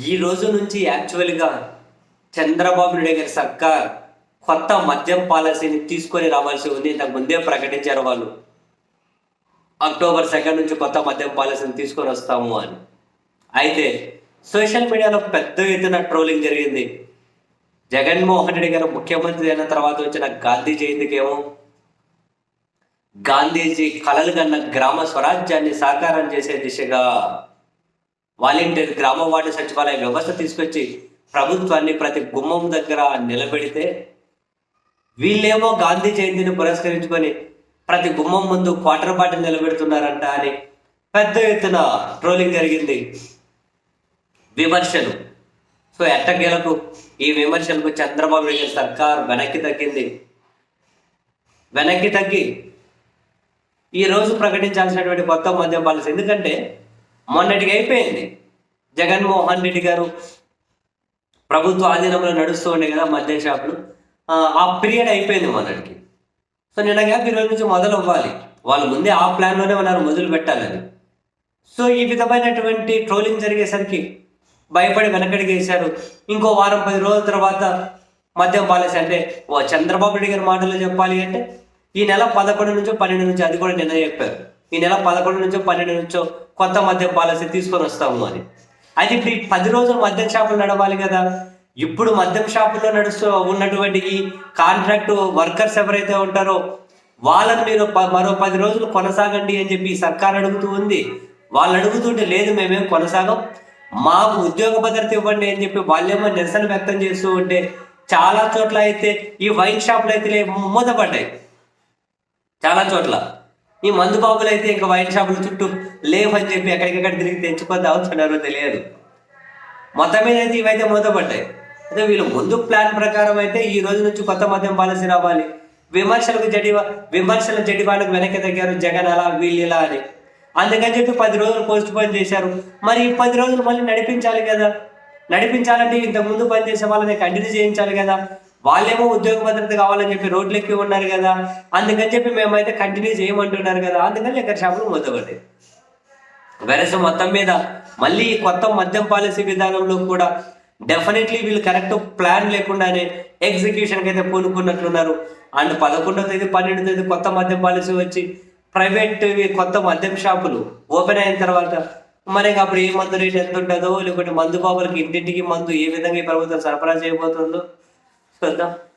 ఈ రోజు నుంచి యాక్చువల్గా చంద్రబాబు నాయుడు గారి సర్కార్ కొత్త మద్యం పాలసీని తీసుకొని రావాల్సి ఉంది. ఇంతకు ముందే ప్రకటించారు వాళ్ళు. అక్టోబర్ సెకండ్ నుంచి కొత్త మద్యం పాలసీని తీసుకొని వస్తాము అని. అయితే సోషల్ మీడియాలో పెద్ద ఎత్తున ట్రోలింగ్ జరిగింది. జగన్మోహన్ రెడ్డి గారు ముఖ్యమంత్రి అయిన తర్వాత వచ్చిన గాంధీ జయంతికేమో గాంధీజీ కలలు కన్న గ్రామ స్వరాజ్యాన్ని సాకారం చేసే దిశగా వాలంటీర్ గ్రామ వార్డు సచివాలయ వ్యవస్థ తీసుకొచ్చి ప్రభుత్వాన్ని ప్రతి గుమ్మం దగ్గర నిలబెడితే వీళ్ళేమో గాంధీ జయంతిని పురస్కరించుకొని ప్రతి గుమ్మం ముందు క్వార్టర్ బాటిల్ నిలబెడుతున్నారంట అని పెద్ద ఎత్తున ట్రోలింగ్ జరిగింది. విమర్శలు. సో ఎట్టకేలకు ఈ విమర్శలకు చంద్రబాబు నాయుడు సర్కార్ వెనక్కి తగ్గింది. వెనక్కి తగ్గి ఈ రోజు ప్రకటించాల్సినటువంటి కొత్త మద్యం పాలసీ ఎందుకంటే మొన్నటికి అయిపోయింది. జగన్మోహన్ రెడ్డి గారు ప్రభుత్వ ఆధీనంలో నడుస్తూ ఉండే కదా మద్యం షాపులు. ఆ, పీరియడ్ అయిపోయింది మొన్నటికి. సో నిన్న గ్యాప్ ఇరవై నుంచి మొదలు అవ్వాలి వాళ్ళు ముందే ఆ ప్లాన్లోనే ఉన్నారు మొదలు పెట్టాలని. సో ఈ విధమైనటువంటి ట్రోలింగ్ జరిగేసరికి భయపడి వెనకడికి వేశారు. ఇంకో వారం పది రోజుల తర్వాత మద్యం పాలసీ అంటే ఓ చంద్రబాబు నాయుడు గారి మాటలు చెప్పాలి అంటే ఈ నెల పదకొండు నుంచో పన్నెండు నుంచి అది కూడా నిన్న చెప్పారు. ఈ నెల పదకొండు నుంచో పన్నెండు నుంచో కొత్త మద్యం పాలసీ తీసుకొని వస్తాము అని. అది ఇప్పుడు ఈ పది రోజులు మద్యం షాపులు నడవాలి కదా. ఇప్పుడు మద్యం షాపుల్లో నడుస్తూ ఉన్నటువంటి ఈ కాంట్రాక్ట్ వర్కర్స్ ఎవరైతే ఉంటారో వాళ్ళని మీరు ప- మరో పది రోజులు కొనసాగండి అని చెప్పి సర్కార్ అడుగుతూ ఉంది. వాళ్ళు అడుగుతుంటే లేదు మేమేం కొనసాగం. మాకు ఉద్యోగ భద్రత ఇవ్వండి అని చెప్పి వాళ్ళేమో నిరసన వ్యక్తం చేస్తూ ఉంటే చాలా చోట్ల అయితే ఈ వైన్ షాపులు అయితే మూతపడ్డాయి. చాలా చోట్ల. ఈ మందు బాబులు అయితే ఇంకా వైన్ షాపుల చుట్టూ లేవని చెప్పి ఎక్కడికెక్కడ తిరిగి తెచ్చుకొని అవుతున్నారో తెలియదు. మొత్తం మీద అయితే ఇవైతే మూతపడ్డాయి. అయితే వీళ్ళు ముందు ప్లాన్ ప్రకారం అయితే ఈ రోజు నుంచి కొత్త మద్యం పాలసీ రావాలి. విమర్శలకు జడి విమర్శల జడివాళ్ళకు వెనక్కి తగ్గారు జగన్ అలా వీళ్ళు ఇలా అని. అందుకని చెప్పి పది రోజులు పోస్ట్ పోన్ చేశారు. మరి ఈ పది రోజులు మళ్ళీ నడిపించాలి కదా. నడిపించాలంటే ఇంతకు ముందు పనిచేసే వాళ్ళని కంటిన్యూ చేయించాలి కదా. వాళ్ళేమో ఉద్యోగ భద్రత కావాలని చెప్పి రోడ్లు ఎక్కి ఉన్నారు కదా. అందుకని చెప్పి మేమైతే కంటిన్యూ చేయమంటున్నారు కదా. అందుకని లెక్కర్ షాపులు మూతపడ్డాయి. వెరస మొత్తం మీద మళ్ళీ కొత్త మద్యం పాలసీ విధానంలో కూడా డెఫినెట్లీ వీళ్ళు కరెక్ట్ ప్లాన్ లేకుండానే ఎగ్జిక్యూషన్కి అయితే పూనుకున్నట్లున్నారు. అండ్ పదకొండో తేదీ పన్నెండో తేదీ కొత్త మద్యం పాలసీ వచ్చి ప్రైవేట్ కొత్త మద్యం షాపులు ఓపెన్ అయిన తర్వాత మనకి అప్పుడు ఏ మందు రేట్ ఎంత ఉంటుందో లేకుంటే మందు బాబులకి ఇంటింటికి మందు ఏ విధంగా ఈ ప్రభుత్వం సరఫరా చేయబోతుందో 等等。